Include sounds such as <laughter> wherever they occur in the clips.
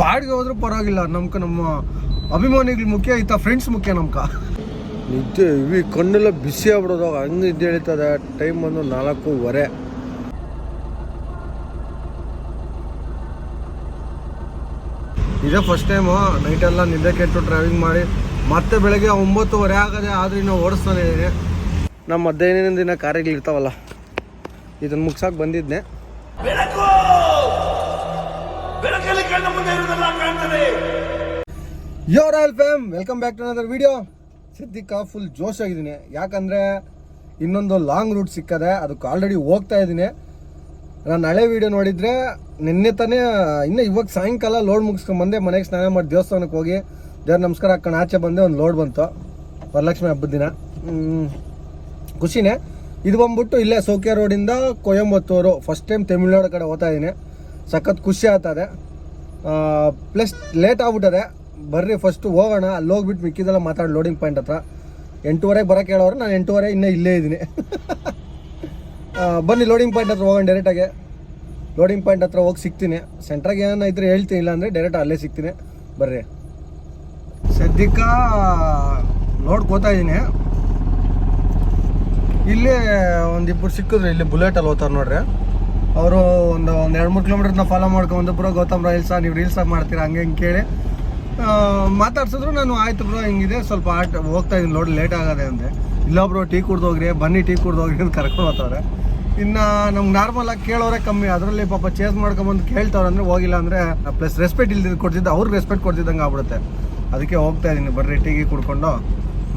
ಬಾಡಿಗೆ ಹೋದ್ರೂ ಪರವಾಗಿಲ್ಲ. ನಮ್ಕ ನಮ್ಮ ಅಭಿಮಾನಿಗಳು ಮುಖ್ಯ ಇತ್ತ ಫ್ರೆಂಡ್ಸ್ ಮುಖ್ಯ ನಮ್ಕ. ನಿಜ ಇವಿ ಕಣ್ಣೆಲ್ಲ ಬಿಸಿ ಆಗ್ಬಿಡೋದಾಗ ಹಂಗೆ ಎಳಿತದೆ ಟೈಮ್ ಬಂದು ನಾಲ್ಕೂವರೆ. ಇದೇ ಫಸ್ಟ್ ಟೈಮು ನೈಟೆಲ್ಲ ನಿದ್ದೆ ಕೆಟ್ಟು ಡ್ರೈವಿಂಗ್ ಮಾಡಿ ಮತ್ತೆ ಬೆಳಗ್ಗೆ ಒಂಬತ್ತುವರೆ ಆಗದೆ ಆದ್ರೆ ಇನ್ನೂ ಓಡಿಸ್ತಾನೆ ಇದ್ದೀನಿ. ನಮ್ಮ ಹದಿನೈದನೇ ದಿನ ಕಾರ್ಯಗಳಿರ್ತಾವಲ್ಲ ಇದನ್ನ ಇದನ್ನು ಮುಗ್ಸೋಕೆ ಬಂದಿದ್ದೆ ಬೆಳಕು! ಬೆಳಕಲ್ಲಿ ಕಣ್ಣ ಮುಂದೆ ಇರುವುದೆಲ್ಲ ಕಾಣ್ತದೆ. Yo royal fam welcome back to another video ಸಿದ್ದಿಕ್ಕ full ಜೋಶ್ ಆಗಿದ್ದೀನಿ. ಯಾಕಂದರೆ ಇನ್ನೊಂದು ಲಾಂಗ್ ರೂಟ್ ಸಿಕ್ಕದೆ, ಅದಕ್ಕೆ ಆಲ್ರೆಡಿ ಹೋಗ್ತಾ ಇದ್ದೀನಿ. ನಾನು ಹಳೆ ವಿಡಿಯೋ ನೋಡಿದರೆ ನಿನ್ನೆ ತಾನೇ, ಇನ್ನೂ ಇವಾಗ ಸಾಯಂಕಾಲ ಲೋಡ್ ಮುಗಿಸ್ಕೊಂಡು ಬಂದೆ ಮನೆಗೆ ಸ್ನಾನ ಮಾಡಿ ದೇವಸ್ಥಾನಕ್ಕೆ ಹೋಗಿ. ದೇವ್ರ ನಮಸ್ಕಾರ ಹಾಕೊಂಡು ಆಚೆ ಬಂದೆ, ಒಂದು ಲೋಡ್ ಬಂತು. ವರಲಕ್ಷ್ಮಿ ಹಬ್ಬದ ದಿನ. ಖುಷಿನೇ. ಇದು ಬಂದ್ಬಿಟ್ಟು ಇಲ್ಲೇ ಸೌಕ್ಯ ರೋಡಿಂದ ಕೊಯಂಬತ್ತೂರು. ಫಸ್ಟ್ ಟೈಮ್ ತಮಿಳ್ನಾಡು ಕಡೆ ಹೋಗ್ತಾ ಇದ್ದೀನಿ. ಸಖತ್ ಖುಷಿ ಆಗ್ತದೆ. ಪ್ಲಸ್ ಲೇಟ್ ಆಗ್ಬಿಟ್ಟದೆ. ಬರ್ರಿ ಫಸ್ಟು ಹೋಗೋಣ. ಅಲ್ಲಿ ಹೋಗ್ಬಿಟ್ಟು ಮಿಕ್ಕಿದೆಲ್ಲ ಮಾತಾಡಿ ಲೋಡಿಂಗ್ ಪಾಯಿಂಟ್ ಹತ್ರ. ಎಂಟೂವರೆಗೆ ಬರೋಕೆ ಹೇಳೋರು, ನಾನು ಎಂಟೂವರೆ, ಇನ್ನೂ ಇಲ್ಲೇ ಇದ್ದೀನಿ. <laughs> ಬನ್ನಿ ಲೋಡಿಂಗ್ ಪಾಯಿಂಟ್ ಹತ್ರ ಹೋಗೋಣ ಡೈರೆಕ್ಟಾಗಿ ಲೋಡಿಂಗ್ ಪಾಯಿಂಟ್ ಹತ್ರ ಹೋಗಿ ಸಿಗ್ತೀನಿ. ಸೆಂಟ್ರಾಗೆ ಇದ್ರೆ ಹೇಳ್ತೀನಿ ಇಲ್ಲ ಅಂದರೆ ಡೈರೆಕ್ಟ್ ಅಲ್ಲೇ ಸಿಗ್ತೀನಿ. ಬರ್ರಿ. ಸದ್ಯಕ್ಕೆ ನೋಡ್ಕೋತಾ ಇದ್ದೀನಿ. ಇಲ್ಲಿ ಒಂದಿಬ್ಬರು ಸಿಕ್ಕಿದ್ರು, ಇಲ್ಲಿ ಬುಲೆಟಲ್ಲಿ ಹೋಗ್ತಾರೆ ನೋಡ್ರಿ. ಅವರು ಒಂದು ಒಂದು ಎರಡು ಮೂರು ಕಿಲೋಮೀಟರ್ನ ಫಾಲೋ ಮಾಡ್ಕೊಂಡು ಬ್ರೋ, ಗೌತಮ್ ರಾಯಲ್ಸ ನೀವು ರೀಲ್ಸಾಗಿ ಮಾಡ್ತೀರಾ? ಹಂಗೆ ಹಿಂಗೆ ಕೇಳಿ. ಮಾತಾಡ್ಸಿದ್ರು, ನಾನು ಆಯ್ತು ಬ್ರೋ, ಹಿಂಗಿದೆ, ಸ್ವಲ್ಪ ಆಟ, ಹೋಗ್ತಾ ಇದ್ದೀನಿ ನೋಡಿ ಲೇಟ್ ಆಗದೆ ಅಂದೆ. ಇಲ್ಲ ಬ್ರೋ, ಟೀ ಕುಡ್ದು ಹೋಗ್ರಿ, ಬನ್ನಿ, ಟೀ ಕುಡ್ದು ಹೋಗ್ರಿ, ಅಂತ ಕರ್ಕೊಂಡು ಹೋಗ್ತವ್ರೆ. ಇನ್ನು ನಮ್ಗೆ ನಾರ್ಮಲ್ ಆಗಿ ಕೇಳೋರೆ ಕಮ್ಮಿ, ಅದರಲ್ಲಿ ಪಾಪ ಚೇಸ್ ಮಾಡ್ಕೊಂಬಂದು ಕೇಳ್ತಾವ್ರೆ ಅಂದರೆ ಹೋಗಿಲ್ಲ ಅಂದರೆ ಪ್ಲಸ್ ರೆಸ್ಪೆಕ್ಟ್ ಇಲ್ದಿದ್ದು ಕೊಡ್ತಿದ್ದು ಅವ್ರಿಗೆ ರೆಸ್ಪೆಕ್ಟ್ ಕೊಡ್ತಿದ್ದಂಗೆ ಆಗ್ಬಿಡುತ್ತೆ. ಅದಕ್ಕೆ ಹೋಗ್ತಾ ಇದ್ದೀನಿ ಬರ್ರಿ ಟೀಗೆ ಕುಡ್ಕೊಂಡು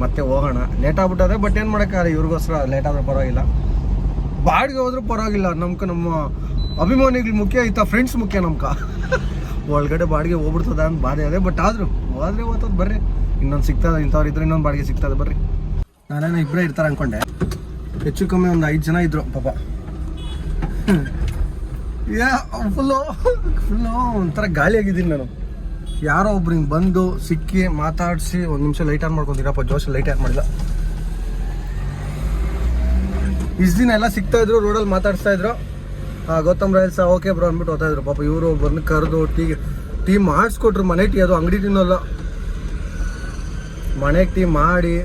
ಮತ್ತೆ ಹೋಗೋಣ. ಲೇಟ್ ಆಗ್ಬಿಟ್ಟದೆ ಬಟ್ ಏನು ಮಾಡೋಕ್ಕಾಗಲ್ಲ, ಇವ್ರಿಗೋಸ್ಕರ ಲೇಟ್ ಆದರೂ ಪರವಾಗಿಲ್ಲ. ಬಾಡಿಗೆ ಹೋದ್ರೂ ಪರವಾಗಿಲ್ಲ. ನಮ್ಗೆ ನಮ್ಮ ಅಭಿಮಾನಿಗಳು ಮುಖ್ಯ ಇತ್ತ ಫ್ರೆಂಡ್ಸ್ ಮುಖ್ಯ ನಮ್ಕ. ಒಳಗಡೆ ಬಾಡಿಗೆ ಹೋಗ್ಬಿಡ್ತದ ಅಂತ ಬಾಧೆ ಅದೇ. ಬಟ್ ಆದರೂ, ಹೋದ್ರೆ ಹೋಗ್ತದೆ ಬರ್ರಿ. ಇನ್ನೊಂದು ಸಿಗ್ತದೆ, ಇಂಥವ್ರು ಇದ್ರೆ ಇನ್ನೊಂದು ಬಾಡಿಗೆ ಸಿಗ್ತದೆ ಬರ್ರಿ. ನಾನೇನೋ ಇಬ್ಬರೇ ಇರ್ತಾರೆ ಅನ್ಕೊಂಡೆ. ಹೆಚ್ಚು ಕಮ್ಮಿ ಒಂದು ಐದು ಜನ ಇದ್ರು, ಪಾಪ. ಯಾ, ಫುಲ್ಲು ಫುಲ್ಲು ಒಂಥರ ಗಾಳಿ ಆಗಿದ್ದೀನಿ ನಾನು. ಯಾರೋ ಒಬ್ರು ಹಿಂಗೆ ಬಂದು ಸಿಕ್ಕಿ ಮಾತಾಡಿಸಿ ಒಂದು ನಿಮಿಷ ಲೈಟ್ ಆನ್ ಮಾಡ್ಕೊಂತೀರಪ್ಪ ಜೋಶ ಲೈಟ್ ಆನ್ ಮಾಡಿಲ್ಲ. ಇಷ್ಟು ದಿನ ಎಲ್ಲ ಸಿಗ್ತಾ ಇದ್ರು ರೋಡಲ್ಲಿ ಮಾತಾಡ್ತಾ ಇದ್ರು. ಗೌತಮ್ ಸಹ ಓಕೆ ಬ್ರೋ ಅಂದ್ಬಿಟ್ಟು ಹೋಗ್ತಾ ಇದ್ರು. ಪಾಪ ಇವರು ಬಂದು ಕರೆದು ಟೀ ಟೀ ಮಾಡಿಸ್ಕೊಟ್ರು ಮನೆ ಟೀ, ಅದು ಅಂಗಡಿ ತಿನ್ನೋಲ್ಲ. ಮನೆಗೆ ಟೀ ಮಾಡಿ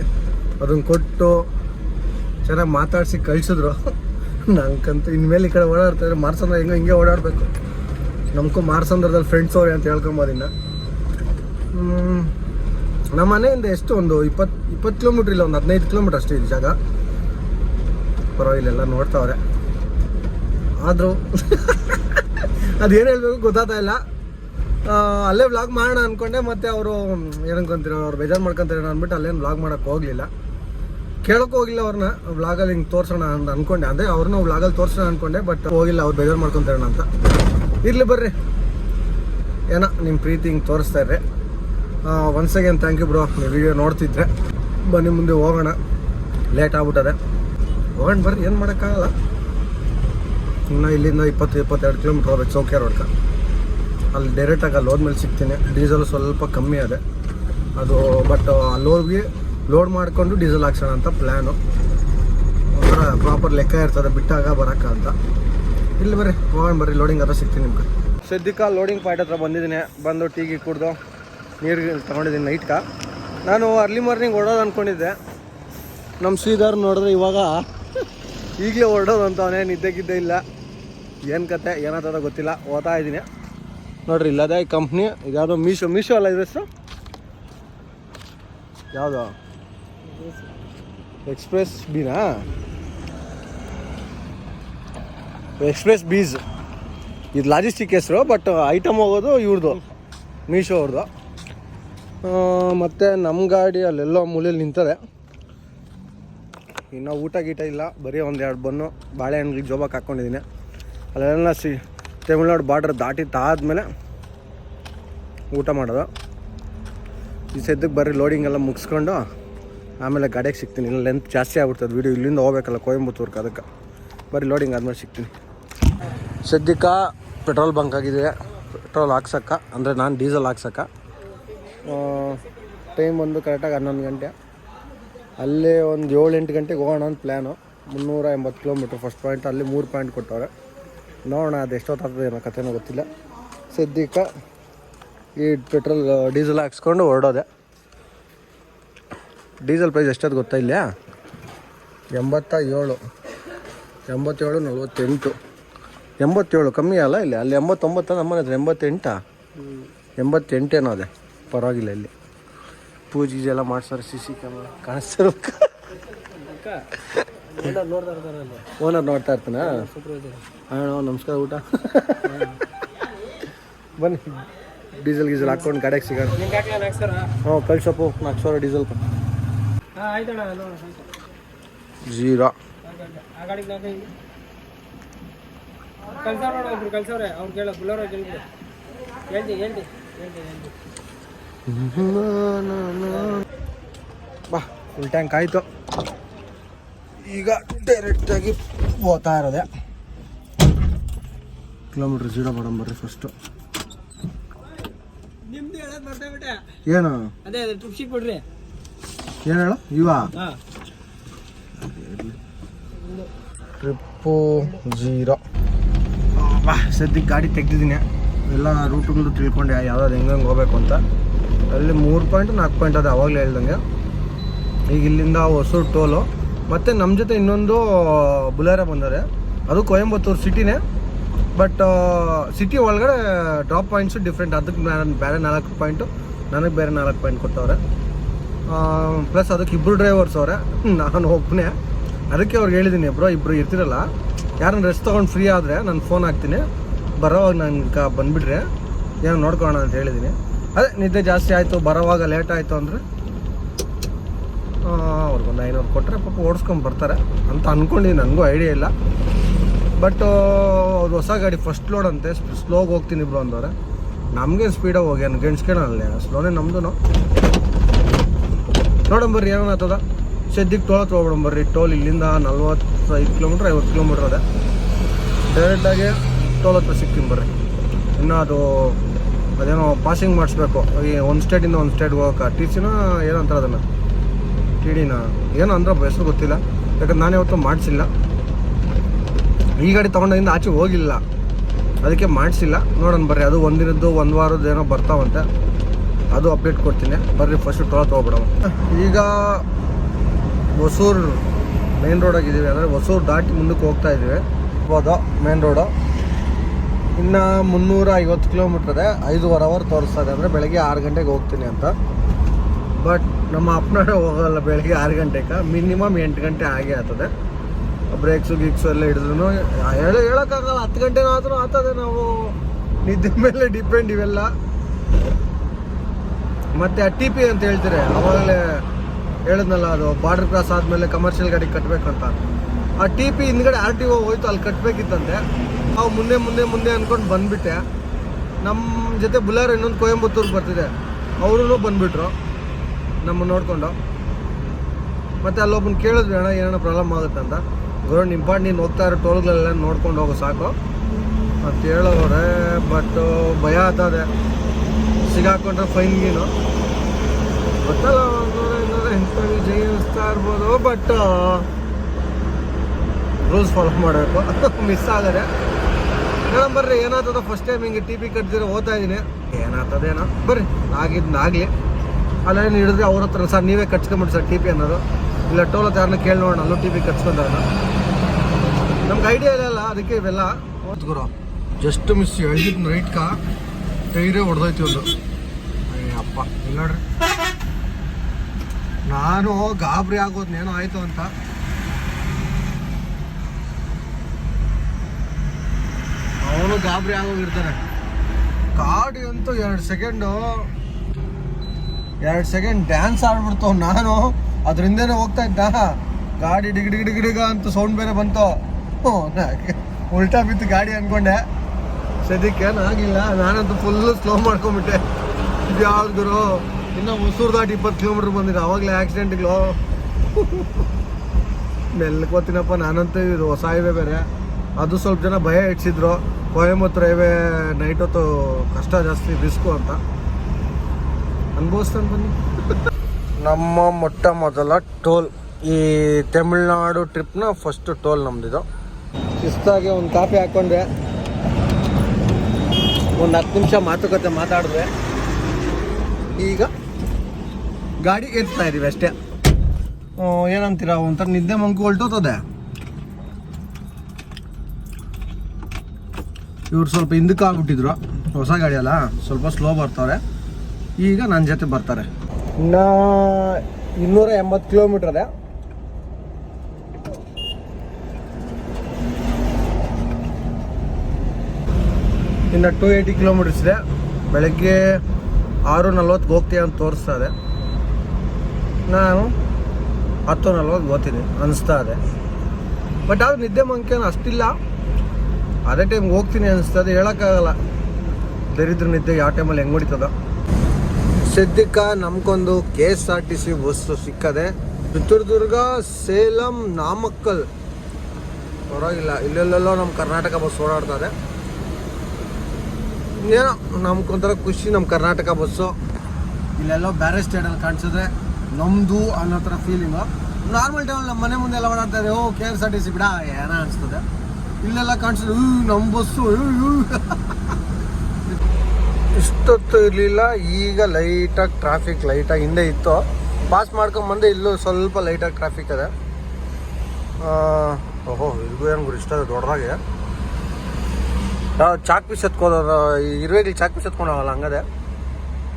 ಅದನ್ನ ಕೊಟ್ಟು ಚೆನ್ನಾಗಿ ಮಾತಾಡಿಸಿ ಕಳಿಸಿದ್ರು. ನಂಗಂತೂ ಇನ್ಮೇಲೆ ಈ ಕಡೆ ಓಡಾಡ್ತಾಯಿದ್ರು ಮಾರ್ಸಂದ್ರ ಹೆಂಗೆ ಹಿಂಗೆ ಓಡಾಡಬೇಕು. ನಮಗೂ ಮಾರ್ಸಂದ್ರದಲ್ಲಿ ಫ್ರೆಂಡ್ಸ್ ಅವ್ರೆ ಅಂತ ಹೇಳ್ಕೊಂಬೋದಿನ್ನ ನಮ್ಮ ಮನೆಯಿಂದ ಎಷ್ಟು? ಒಂದು ಇಪ್ಪತ್ತು ಇಪ್ಪತ್ತು ಕಿಲೋಮೀಟ್ರ್ ಇಲ್ಲ, ಒಂದು ಹದಿನೈದು ಕಿಲೋಮೀಟ್ರ್ ಅಷ್ಟೇ ಇದು ಜಾಗ. ಪರವಾಗಿಲ್ಲ, ಎಲ್ಲ ನೋಡ್ತಾವ್ರೆ. ಆದರೂ <laughs> ಅದೇನು ಹೇಳಬೇಕು ಗೊತ್ತಾಗ್ತಾ ಇಲ್ಲ. ಅಲ್ಲೇ ವ್ಲಾಗ್ ಮಾಡೋಣ ಅಂದ್ಕೊಂಡೆ ಮತ್ತೆ ಅವರು ಏನಂಕೊಂತೀರೋ ಅವ್ರು ಬೇಜಾರು ಮಾಡ್ಕೊಂತಾರೆ ಅಂದ್ಬಿಟ್ಟು ಅಲ್ಲೇನು ವ್ಲಾಗ್ ಮಾಡೋಕ್ಕೆ ಹೋಗಲಿಲ್ಲ. ಕೇಳೋಕೆ ಹೋಗಿಲ್ಲ ಅವ್ರನ್ನ ವ್ಲಾಗಲ್ಲಿ ಹಿಂಗೆ ತೋರ್ಸೋಣ ಅಂತ ಅಂದ್ಕೊಂಡೆ ಅದೇ ಅವ್ರನ್ನ ವ್ಲಾಗಲ್ಲಿ ತೋರ್ಸೋಣ ಅಂದ್ಕೊಂಡೆ ಬಟ್ ಹೋಗಿಲ್ಲ ಅವ್ರು ಬೇಜಾರು ಮಾಡ್ಕೊಂತಾರಣ ಅಂತ. ಇರಲಿ ಬರ್ರಿ. ಏನೋ ನಿಮ್ಮ ಪ್ರೀತಿ ಹಿಂಗೆ ತೋರಿಸ್ತಾ ಇರ್ರಿ. Once again thank you bro ನೀವು ವಿಡಿಯೋ ನೋಡ್ತಿದ್ರೆ. ಬನ್ನಿ ಮುಂದೆ ಹೋಗೋಣ. ಲೇಟ್ ಆಗ್ಬಿಟ್ಟದೆ. ಹೋಗೋಣ ಬರ್ರಿ, ಏನು ಮಾಡೋಕ್ಕಾಗಲ್ಲ. ಇನ್ನು ಇಲ್ಲಿಂದ ಇಪ್ಪತ್ತು, ಇಪ್ಪತ್ತೆರಡು ಕಿಲೋಮೀಟ್ರ್ ಹೋಗ್ಬೇಕು ಸೌಕ್ಯ ರೋಡ್ಕ ಅಲ್ಲಿ ಡೈರೆಕ್ಟಾಗಿ ಅಲ್ಲಿ ಹೋದ್ಮೇಲೆ ಸಿಗ್ತೀನಿ. ಡೀಸೆಲ್ ಸ್ವಲ್ಪ ಕಮ್ಮಿ ಅದೇ. ಅದು ಬಟ್ ಅಲ್ಲಿ ಹೋಗಿ ಲೋಡ್ ಮಾಡಿಕೊಂಡು ಡೀಸೆಲ್ ಹಾಕ್ಸೋಣ ಅಂತ ಪ್ಲ್ಯಾನು ಒಂಥರ ಪ್ರಾಪರ್ ಲೆಕ್ಕ ಇರ್ತದೆ, ಬಿಟ್ಟಾಗ ಬರೋಕ್ಕ ಅಂತ. ಇಲ್ಲಿ ಬರ್ರಿ, ಹೋಗೋಣ ಬರ್ರಿ ಲೋಡಿಂಗ್ ಹತ್ರ ಸಿಗ್ತೀನಿ ನಿಮ್ಗೆ. ಸದ್ಯಕ್ಕೆ ಲೋಡಿಂಗ್ ಪಾಯಿಂಟ್ ಹತ್ರ ಬಂದಿದ್ದೀನಿ. ಬಂದು ಟೀಗೆ ಕುಡ್ದು ನೀರು ತೊಗೊಂಡಿದ್ದೀನಿ ನೈಟ್ಕ ನಾನು ಅರ್ಲಿ ಮಾರ್ನಿಂಗ್ ಓಡೋದು ಅಂದ್ಕೊಂಡಿದ್ದೆ ನಮ್ಮ ಸೀದಾರ್ ನೋಡಿದ್ರೆ ಇವಾಗ ಈಗಲೇ ಹೊರಡೋದು ಅಂತ ಅವನೇ ನಿದ್ದೆ ಗಿದ್ದೆ ಇಲ್ಲ. ಏನು ಕತೆ ಏನಾಗ್ತದ ಗೊತ್ತಿಲ್ಲ. ಓದ್ತಾ ಇದ್ದೀನಿ. ನೋಡ್ರಿ ಇಲ್ಲದೇ ಕಂಪ್ನಿ ಇದ್ಯಾವುದು ಮೀಶೋ ಮೀಶೋ ಅಲ್ಲ ಇದೆ ಸರ್ ಯಾವುದು? ಎಕ್ಸ್ಪ್ರೆಸ್ ಬೀನಾ ಎಕ್ಸ್ಪ್ರೆಸ್ ಬೀಸ್ ಇದು ಲಾಜಿಸ್ಟಿಕ್ ಹೆಸರು ಬಟ್ ಐಟಮ್ ಹೋಗೋದು ಇವ್ರದ್ದು ಮೀಶೋ ಅವ್ರದ್ದು ಮತ್ತು ನಮ್ಮ ಗಾಡಿ ಅಲ್ಲೆಲ್ಲೋ ಮೂಲೆಯಲ್ಲಿ ನಿಂತದೆ. ಇನ್ನು ಊಟ ಗೀಟ ಇಲ್ಲ, ಬರೀ ಒಂದು ಎರಡು ಬನ್ನು ಬಾಳೆಹಣ್ಣಿಗೆ ಜೋಬಕ್ಕೆ ಹಾಕ್ಕೊಂಡಿದ್ದೀನಿ ಅಲ್ಲೆಲ್ಲ ಸಿ ತಮಿಳ್ನಾಡು ಬಾರ್ಡ್ರ್ ತಾದ್ಮೇಲೆ ಊಟ ಮಾಡೋದು. ಈ ಸದ್ಯಕ್ಕೆ ಬರ್ರಿ ಲೋಡಿಂಗ್ ಎಲ್ಲ ಮುಗಿಸ್ಕೊಂಡು ಆಮೇಲೆ ಗಾಡಿಗೆ ಸಿಗ್ತೀನಿ. ಇಲ್ಲ ಲೆಂತ್ ಜಾಸ್ತಿ ಆಗ್ಬಿಡ್ತದೆ ವೀಡಿಯೋ ಇಲ್ಲಿಂದ ಹೋಗ್ಬೇಕಲ್ಲ ಕೋಯಂಬತ್ತೂರ್ಗೆ ಅದಕ್ಕೆ. ಬರೀ ಲೋಡಿಂಗ್ ಆದ್ಮೇಲೆ ಸಿಗ್ತೀನಿ. ಸದ್ಯಕ್ಕೆ ಪೆಟ್ರೋಲ್ ಬಂಕ್ ಆಗಿದೆ. ಪೆಟ್ರೋಲ್ ಹಾಕ್ಸಕ್ಕ. ಅಂದರೆ ನಾನು ಡೀಸೆಲ್ ಹಾಕ್ಸಕ್ಕ. ಟೈಮ್ ಒಂದು ಕರೆಕ್ಟಾಗಿ ಹನ್ನೊಂದು ಗಂಟೆ. ಅಲ್ಲೇ ಒಂದು ಏಳು ಎಂಟು ಗಂಟೆಗೆ ಹೋಗೋಣ ಅಂತ ಪ್ಲ್ಯಾನು ಮುನ್ನೂರ ಎಂಬತ್ತು ಕಿಲೋಮೀಟ್ರ್ ಫಸ್ಟ್ ಪಾಯಿಂಟ್ ಅಲ್ಲಿ ಮೂರು ಪಾಯಿಂಟ್ ಕೊಟ್ಟವ್ರೆ. ನೋಡೋಣ ಅದು ಎಷ್ಟೊತ್ತಾಗ್ತದೆ ಏನೋ ಕಥೆನೋ ಗೊತ್ತಿಲ್ಲ. ಸದ್ಯಕ್ಕೆ ಈ ಪೆಟ್ರೋಲ್ ಡೀಸೆಲ್ ಹಾಕ್ಸ್ಕೊಂಡು ಹೊರಡೋದೆ. ಡೀಸೆಲ್ ಪ್ರೈಸ್ ಎಷ್ಟೊತ್ತು ಗೊತ್ತಾ ಇಲ್ಲ ಎಂಬತ್ತ ಏಳು ಎಂಬತ್ತೇಳು ನಲ್ವತ್ತೆಂಟು. ಎಂಬತ್ತೇಳು ಕಮ್ಮಿ ಅಲ್ಲ ಇಲ್ಲಿ? ಅಲ್ಲಿ ಎಂಬತ್ತೊಂಬತ್ತ ನಮ್ಮನೆ ಹತ್ರ ಎಂಬತ್ತೆಂಟಾ? ಎಂಬತ್ತೆಂಟೇನೋ ಅದೇ. ಪರವಾಗಿಲ್ಲ ಇಲ್ಲಿ. ಪೂಜೆ ಎಲ್ಲ ಮಾಡ್ಸಾರ ಸಿ ಸಿ ಕ್ಯಾಮ್ರಾ ಕಾಣಿಸ್ತಿರ್ಬೇಕು ಓನರ್ ನೋಡ್ತಾ ಇರ್ತಾನ? ಹಾಂ ನಮಸ್ಕಾರ, ಊಟ. ಬನ್ನಿ. ಡೀಸೆಲ್ ಗೀಸೆಲ್ ಹಾಕೊಂಡು ಗಾಡಿಯಾಗ ಸಿಗೋಣ. ಹ್ಞೂ ಕಳ್ಸಪ್ಪು ನಾಲ್ಕು ಸಾವಿರ ಡೀಸೆಲ್ ಜೀರಾ. ಕಲ್ಸವ್ರೆ ಅವ್ರು ಕೇಳ ಬುಲ್ಲೋರ ಹೇಳಿ ಹೇಳಿ ಹೇಳಿ ಹೇಳಿ ಬಾ ಫುಲ್ ಟ್ಯಾಂಕ್ ಆಯಿತು. ಈಗ ಡೈರೆಕ್ಟಾಗಿ ಹೋಗ್ತಾ ಇರೋದೆ. ಕಿಲೋಮೀಟ್ರ್ ಜೀರೋ ಮಾಡೋಣ ಬರ್ರಿ ಫಸ್ಟು ಏನು? ಅದೇ ಟ್ರಿಪ್ಸಿಗೆ ಬಿಡ್ರಿ. ಏನು ಹೇಳು? ಇವ? ಟ್ರಿಪ್ಪು ಜೀರೋ ಬಾ ಸದ್ಯಕ್ಕೆ ಗಾಡಿ ತೆಗ್ದಿದ್ದೀನಿ. ಎಲ್ಲ ರೂಟ್ಗಳು ತಿಳ್ಕೊಂಡೆ ಯಾವ್ದಾದ್ರು ಹೆಂಗೆ ಹೋಗ್ಬೇಕು ಅಂತ. ಅಲ್ಲಿ ಮೂರು ಪಾಯಿಂಟ್ ನಾಲ್ಕು ಪಾಯಿಂಟ್ ಅದು ಅವಾಗಲೇ ಹೇಳ್ದಂಗೆ. ಈಗ ಇಲ್ಲಿಂದ ಹೊಸೂರು ಟೋಲು ಮತ್ತು ನಮ್ಮ ಜೊತೆ ಇನ್ನೊಂದು ಬುಲೆರ ಬಂದರೆ. ಅದು ಕೊಯಂಬತ್ತೂರು ಸಿಟಿನೇ ಬಟ್ ಸಿಟಿ ಒಳಗಡೆ ಡ್ರಾಪ್ ಪಾಯಿಂಟ್ಸು ಡಿಫ್ರೆಂಟ್ ಅದಕ್ಕೆ ಬೇರೆ ನಾಲ್ಕು ಪಾಯಿಂಟು ನನಗೆ ಬೇರೆ ನಾಲ್ಕು ಪಾಯಿಂಟ್ ಕೊಟ್ಟವ್ರೆ. ಪ್ಲಸ್ ಅದಕ್ಕೆ ಇಬ್ಬರು ಡ್ರೈವರ್ಸ್ ಅವರೇ. ನಾನು ಒಬ್ಬನೇ ಅದಕ್ಕೆ ಅವ್ರಿಗೆ ಹೇಳಿದ್ದೀನಿ ಇಬ್ಬರು ಇಬ್ಬರು ಇರ್ತಿರಲ್ಲ. ಯಾರನ್ನ ರೆಸ್ಟ್ ತೊಗೊಂಡು ಫ್ರೀ ಆದರೆ ನಾನು ಫೋನ್ ಹಾಕ್ತೀನಿ. ಬರೋವಾಗ ನಾನು ಕ ಬಂದುಬಿಟ್ರೆ ಏನೋ ನೋಡ್ಕೊಳ್ಳೋಣ ಅಂತ ಹೇಳಿದ್ದೀನಿ ಅದೇ ನಿದ್ದೆ ಜಾಸ್ತಿ ಆಯಿತು, ಬರೋವಾಗ ಲೇಟ್ ಆಯಿತು ಅಂದರೆ ಅವ್ರಿಗೊಂದು ಐನೂರು ಕೊಟ್ಟರೆ ಪಾಪ ಓಡಿಸ್ಕೊಂಡು ಬರ್ತಾರೆ ಅಂತ ಅಂದ್ಕೊಂಡಿದ್ದೀನಿ ನನಗೂ ಐಡಿಯಾ ಇಲ್ಲ. ಬಟ್ ಅವ್ರು ಹೊಸ ಗಾಡಿ ಫಸ್ಟ್ ಲೋಡ್ ಅಂತೆ ಸ್ಲೋಗೆ ಹೋಗ್ತೀನಿ ಬ್ರೋ ಅಂದವ್ರೆ. ನಮಗೆ ಸ್ಪೀಡಾಗಿ ಹೋಗಿ, ಏನು ಗೆಣ್ಸ್ಕೊಳ್ಳಲ್ಲ ಸ್ಲೋನೇ ನಮ್ಮದು ನೋಡೋಣ ಬರ್ರಿ ಏನೋ ಆತದ. ಸದ್ಯಕ್ಕೆ ಟೋಲ್ ಹತ್ರ ಹೋಗ್ಬಿಡೋಣ ಬರ್ರಿ, ಟೋಲ್ ಇಲ್ಲಿಂದ ನಲ್ವತ್ತೈದು ಕಿಲೋಮೀಟ್ರ್ ಐವತ್ತು ಕಿಲೋಮೀಟ್ರ್ ಅದೇ. ಡೈರೆಕ್ಟಾಗಿ ಟೋಲ್ ಹತ್ರ ಸಿಗ್ತೀನಿ ಬರ್ರಿ. ಇನ್ನೂ ಅದು ಅದೇನೋ ಪಾಸಿಂಗ್ ಮಾಡಿಸ್ಬೇಕು. ಈ ಒಂದು ಸ್ಟೇಟಿಂದ ಒಂದು ಸ್ಟೇಟ್ಗೆ ಹೋಗೋಕೆ. ಟಿ ಸಿನ ಏನೋ ಅಂತಾರೆ ಅದನ್ನು. ಟಿ ಡಿನ ಏನೋ ಅಂದ್ರೆ ಹೆಸರು ಗೊತ್ತಿಲ್ಲ. ಯಾಕಂದ್ರೆ ನಾನು ಯಾವತ್ತೂ ಮಾಡಿಸಿಲ್ಲ. ಈ ಗಾಡಿ ತೊಗೊಂಡಿಂದ ಆಚೆ ಹೋಗಿಲ್ಲ. ಅದಕ್ಕೆ ಮಾಡಿಸಿಲ್ಲ. ನೋಡೋಣ ಬರ್ರಿ. ಅದು ಒಂದಿನದ್ದು, ಒಂದು ವಾರದ್ದು ಏನೋ ಬರ್ತಾವಂತೆ. ಅದು ಅಪ್ಡೇಟ್ ಕೊಡ್ತೀನಿ. ಬರ್ರಿ ಫಸ್ಟ್ ಟೋಲ್ ತೊಗೊಬಿಡೋಣ. ಈಗ ಹೊಸೂರು ಮೇನ್ ರೋಡಾಗಿದ್ದೀವಿ ಅಂದರೆ ಹೊಸೂರು ದಾಟಿ ಮುಂದಕ್ಕೆ ಹೋಗ್ತಾ ಇದ್ದೀವಿ. ಹೋದ ಮೇನ್ ರೋಡು ಇನ್ನು ಮುನ್ನೂರ ಐವತ್ತು ಕಿಲೋಮೀಟ್ರ್ ಇದೆ. ಐದೂವರೆ ಅವರ್ ತೋರಿಸ್ತಾ ಇದೆ ಅಂದರೆ ಬೆಳಗ್ಗೆ ಆರು ಗಂಟೆಗೆ ಹೋಗ್ತೀನಿ ಅಂತ. ಬಟ್ ನಮ್ಮ ಅಪ್ಪನಾಡೆ ಹೋಗಲ್ಲ, ಬೆಳಗ್ಗೆ ಆರು ಗಂಟೆಗೆ ಮಿನಿಮಮ್ ಎಂಟು ಗಂಟೆ ಆಗೇ ಆಗ್ತದೆ ಬ್ರೇಕ್ಸು ಗೀಕ್ಸು ಎಲ್ಲ ಹಿಡಿದ್ರು ಹೇಳಿ ಹೇಳೋಕ್ಕಾಗಲ್ಲ. ಹತ್ತು ಗಂಟೆನೂ ಆದರೂ ಆಗ್ತದೆ ನಾವು ನಿದ್ದೆ ಮೇಲೆ ಡಿಪೆಂಡ್ ಇವೆಲ್ಲ. ಮತ್ತು ಆ ಟಿ ಪಿ ಅಂತ ಹೇಳ್ತೀರಿ, ಅವಾಗಲೇ ಹೇಳಿದ್ನಲ್ಲ ಅದು ಬಾರ್ಡರ್ ಕ್ರಾಸ್ ಆದಮೇಲೆ ಕಮರ್ಷಿಯಲ್ ಗಾಡಿ ಕಟ್ಟಬೇಕಂತ ಆ ಟಿ ಪಿ ಹಿಂದ್ಗಡೆ ಆರ್ ಟಿ ಒ ಹೋಯ್ತು, ಅಲ್ಲಿ ಕಟ್ಟಬೇಕಿತ್ತಂತೆ ನಾವು ಮುಂದೆ ಮುಂದೆ ಮುಂದೆ ಅಂದ್ಕೊಂಡು ಬಂದ್ಬಿಟ್ಟೆ. ನಮ್ಮ ಜೊತೆ ಬುಲಾರ್ ಇನ್ನೊಂದು ಕೊಯಂಬತ್ತೂರ್ಗೆ ಬರ್ತಿದೆ. ಅವರು ಬಂದ್ಬಿಟ್ರು. ನಮ್ಮ ನೋಡಿಕೊಂಡು. ಮತ್ತೆ ಅಲ್ಲೊಬ್ಬನ ಕೇಳಿದ್ವಿ, ಅಣ್ಣ ಏನೋ ಪ್ರಾಬ್ಲಮ್ ಆಗುತ್ತೆ ಅಂತ. ಗುರು ನಿಮ್ಮ ಪಾಡ್ ನೀನು ಹೋಗ್ತಾ ಇರೋ ಟೋಲ್ಗಳೆಲ್ಲ ನೋಡ್ಕೊಂಡು ಹೋಗೋ, ಸಾಕು. ಅಂತ ಹೇಳೋರೆ ಬಟ್ ಭಯ ಆತದೆ ಸಿಗಾಕೊಂಡ್ರೆ ಫೈನ್ ಗೀನು. ಗೊತ್ತಲ್ಲ ನೂರ ಇನ್ನೂರ ಎಂಟು ಜಯಿಸ್ತಾ ಇರ್ಬೋದು, ಬಟ್, ರೂಲ್ಸ್ ಫಾಲೋ ಮಾಡಬೇಕು. <laughs> ಮಿಸ್ ಆಗದೆ. ಮೇಡಮ್ ಬರ್ರಿ. ಏನಾಗ್ತದ? ಫಸ್ಟ್ ಟೈಮ್ ಹಿಂಗೆ ಟಿ ಪಿ ಕಟ್ಟಿದ್ರೆ ಓದ್ತಾ ಇದ್ದೀನಿ ಏನಾಗ್ತದೇನೋ? ಬರ್ರಿ. ಆಗಿದ್ನಾಗಲಿ ಅಲ್ಲೇನು ಹಿಡಿದ್ರೆ? ಅವ್ರ ಹತ್ರ ಸರ್, ನೀವೇ ಕಟ್ಸ್ಕೊಂಬಿಡಿ ಸರ್ ಟಿ ಪಿ ಅನ್ನೋದು. ಇಲ್ಲ, ಟೋಲ್ ಯಾರನ್ನ ಕೇಳಿ ನೋಡೋಣ, ಅಲ್ಲೂ ಟಿ ಪಿ ಕಟ್ಸ್ಕೊಂಡಾರ ನಮ್ಗೆ ಐಡಿಯಾ ಇಲ್ಲ ಅದಕ್ಕೆ ಇವೆಲ್ಲ. ಗುರು ಜಸ್ಟ್ ಮಿಸ್ ನೈಟ್ ಕಾ? ಟೈರೇ ಹೊಡೆದೈತಿ ಒಂದು ಅಪ್ಪ ಇಲ್ಲ ನೋಡ್ರಿ ನಾನು ಗಾಬರಿ ಆಗೋದ್ನೇನೋ ಆಯಿತು ಅಂತ. ಅವನು ಗಾಬರಿ ಆಗೋಗಿರ್ತಾರೆ ಗಾಡಿ ಅಂತೂ ಎರಡು ಸೆಕೆಂಡು, ಎರಡು ಸೆಕೆಂಡ್ ಡ್ಯಾನ್ಸ್ ಆಡ್ಬಿಡ್ತು ನಾನು. ಅದರಿಂದನೇ ಹೋಗ್ತಾ ಇದ್ದ. ಗಾಡಿ ಡಿಗ್ ಡಿಗ್ ಡಿಗ್ ಡಿಗ ಅಂತ ಸೌಂಡ್ ಬೇರೆ ಬಂತು. ಉಲ್ಟಾ ಬಿತ್ತು ಗಾಡಿ ಅನ್ಕೊಂಡೆ. ಸದ್ಯಕ್ಕೆ ಆಗಿಲ್ಲ. ನಾನಂತೂ ಫುಲ್ಲು ಸ್ಲೋ ಮಾಡ್ಕೊಂಬಿಟ್ಟೆ ಇದು ಯಾವ್ದು ಇನ್ನು ಹೊಸೂರು ದಾಟಿ ಇಪ್ಪತ್ತು ಕಿಲೋಮೀಟ್ರ್ ಬಂದಿದೆ. ಅವಾಗಲೇ ಆಕ್ಸಿಡೆಂಟ್ಗಳು ಮೆಲ್ಕೋತೀನಪ್ಪ, ನಾನಂತೂ ಇದು ಹೊಸ ಹೈವೇ ಬೇರೆ. ಅದು ಸ್ವಲ್ಪ ಜನ ಭಯ ಇಡ್ಸಿದ್ರು. ಕೊಯಮತ್ತೂರು ಹೈವೇ ನೈಟ್ ಹೊತ್ತು ಕಷ್ಟ ಜಾಸ್ತಿ ಬಿಸ್ಕು ಅಂತ. ಅನುಭವಿಸ್ತಾನೆ ಬನ್ನಿ. ನಮ್ಮ ಮೊಟ್ಟ ಮೊದಲ ಟೋಲ್. ಈ ತಮಿಳ್ನಾಡು ಟ್ರಿಪ್ನ ಫಸ್ಟ್ ಟೋಲ್ ನಮ್ದಿದು. ಶಿಸ್ತಾಗಿ ಒಂದು ಕಾಫಿ ಹಾಕೊಂಡೆ ಒಂದು ಹತ್ತು ನಿಮಿಷ ಮಾತುಕತೆ ಮಾತಾಡಿದ್ರೆ ಈಗ ಗಾಡಿ ಎತ್ತಾ ಇದ್ದೀವಿ ಅಷ್ಟೇ. ಏನಂತೀರ ಒಂಥರ ನಿದ್ದೆ ಮಂಕು ಹೊಲ್ಟೋತದೆ. ಇವ್ರು ಸ್ವಲ್ಪ ಹಿಂದಕ್ಕೆ ಆಗ್ಬಿಟ್ಟಿದ್ರು ಹೊಸ ಗಾಡಿ ಅಲ್ಲ, ಸ್ವಲ್ಪ ಸ್ಲೋ ಬರ್ತಾರೆ ಈಗ ನನ್ನ ಜೊತೆ ಬರ್ತಾರೆ. ಇನ್ನು ಇನ್ನೂರ ಎಂಬತ್ತು ಕಿಲೋಮೀಟರ್ ಅದೇ. ಇನ್ನು ಟೂ ಏಯ್ಟಿ ಕಿಲೋಮೀಟರ್ಸ್ ಇದೆ. ಬೆಳಗ್ಗೆ ಆರು ನಲ್ವತ್ತು ಹೋಗ್ತೀಯ ಅಂತ ತೋರಿಸ್ತಾ ಇದೆ. ನಾನು ಹತ್ತು ನಲ್ವತ್ತು ಓದ್ತೀನಿ ಅನಿಸ್ತಾ ಇದೆ. ಬಟ್ ಆದ್ರೆ ನಿದ್ದೆ ಮಂಕೇನು ಅಷ್ಟಿಲ್ಲ. ಅದೇ ಟೈಮ್ಗೆ ಹೋಗ್ತೀನಿ ಅನಿಸ್ತದೆ, ಹೇಳೋಕ್ಕಾಗಲ್ಲ. ದರಿದ್ರ ನಿದ್ದೆ ಯಾವ ಟೈಮಲ್ಲಿ ಹೆಂಗೆ ಹೊಡಿತದ. ಸದ್ಯಕ್ಕೆ ನಮ್ಗೊಂದು K S R T C bus ಸಿಕ್ಕದೆ. Chitradurga, Salem, Namakkal. ಪರವಾಗಿಲ್ಲ, ಇಲ್ಲೆಲ್ಲೆಲ್ಲೋ ನಮ್ಮ ಕರ್ನಾಟಕ ಬಸ್ ಓಡಾಡ್ತದೆ. ಇನ್ನೇನೋ ನಮ್ಗೊಂಥರ ಖುಷಿ ನಮ್ಮ ಕರ್ನಾಟಕ ಬಸ್ಸು ಇಲ್ಲೆಲ್ಲೋ ಬೇರೆ ಸ್ಟೇಟಲ್ಲಿ ಕಾಣಿಸಿದ್ರೆ ನಮ್ಮದು ಅನ್ನೋ ಥರ ಫೀಲಿಂಗು ನಾರ್ಮಲ್ ಟೈಮಲ್ಲಿ ನಮ್ಮ ಮನೆ ಮುಂದೆ ಎಲ್ಲ ಓಡಾಡ್ತಾರೆ ಓ K S R T C ಬಿಡ, ಏನೋ ಅನಿಸ್ತದೆ? ಇಲ್ಲೆಲ್ಲ ಕಾಣಿಸ್ತು ನಮ್ಮ ಬಸ್ಸು. ಇಷ್ಟೊತ್ತು ಇರಲಿಲ್ಲ, ಈಗ ಲೈಟಾಗಿ ಟ್ರಾಫಿಕ್ ಲೈಟಾಗಿ ಹಿಂದೆ ಇತ್ತು. ಪಾಸ್ ಮಾಡ್ಕೊಂಬಂದೆ ಇಲ್ಲೂ ಸ್ವಲ್ಪ ಲೈಟಾಗಿ ಟ್ರಾಫಿಕ್ ಇದೆ. ಓಹೋ, ಇದು ಏನು ಇಷ್ಟ ಇಷ್ಟ ದೊಡ್ಡದಾಗೆ. ಚಾಕ್ ಪೀಸ್ ಎತ್ಕೋದು ಇರುವೆಗಳು ಚಾಕ್ ಪೀಸ್ ಎತ್ಕೊಂಡವಲ್ಲ ಹಂಗದೆ.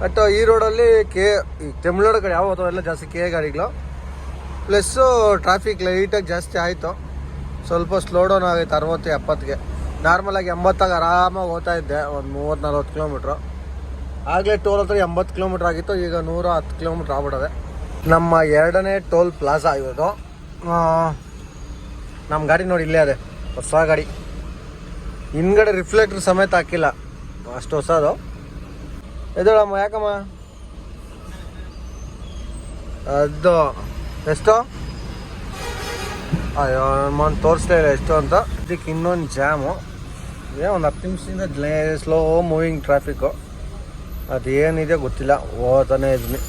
ಬಟ್ ಈ ರೋಡಲ್ಲಿ ಕೆ, ಈ ತಮಿಳ್ನಾಡು ಕಡೆ ಯಾವ ಎಲ್ಲ ಜಾಸ್ತಿ ಕೆ ಗಾಡಿಗಳು. ಪ್ಲಸ್ಸು ಟ್ರಾಫಿಕ್ ಲೈಟಾಗಿ ಜಾಸ್ತಿ ಆಯಿತು. ಸ್ವಲ್ಪ ಸ್ಲೋ ಡೌನ್ ಆಗೈತೆ, ಅರವತ್ತು ಎಪ್ಪತ್ತಿಗೆ ನಾರ್ಮಲಾಗಿ ಎಂಬತ್ತಾಗ ಆರಾಮಾಗಿ ಹೋಗ್ತಾ ಇದ್ದೆ, ಒಂದು ಮೂವತ್ತು, ನಲ್ವತ್ತು ಕಿಲೋಮೀಟ್ರು ಆಗಲೇ ಟೋಲ್ ಹತ್ರ ಎಂಬತ್ತು ಕಿಲೋಮೀಟ್ರ್ ಆಗಿತ್ತು, ಈಗ ನೂರ ಹತ್ತು ಕಿಲೋಮೀಟ್ರ್ ಆಗ್ಬಿಡದೆ ನಮ್ಮ ಎರಡನೇ ಟೋಲ್ ಪ್ಲಾಜಾ ಇರೋದು. ನಮ್ಮ ಗಾಡಿ ನೋಡಿ ಇಲ್ಲೇ ಅದೇ, ಹೊಸ ಗಾಡಿ. ಹಿಂದ್ಗಡೆ ರಿಫ್ಲೆಕ್ಟ್ರ್ ಸಮೇತ ಹಾಕಿಲ್ಲ, ಅಷ್ಟು ಹೊಸದು. ಎದಳಮ್ಮ ಯಾಕಮ್ಮ? ಅದು, ಎಷ್ಟು? ನಾನು ತೋರಿಸ್ಲೇ ಇಲ್ಲ ಎಷ್ಟು ಅಂತ. ಇದಕ್ಕೆ ಇನ್ನೊಂದು ಜಾಮು ಇದೇ ಒಂದು ಹತ್ತು ನಿಮಿಷದಿಂದ ಸ್ಲೋ ಮೂವಿಂಗ್ ಟ್ರಾಫಿಕ್ಕು ಅದೇನಿದೆ ಗೊತ್ತಿಲ್ಲ. ಓದ್ತಾನೇ ಇದ್ದೀನಿ.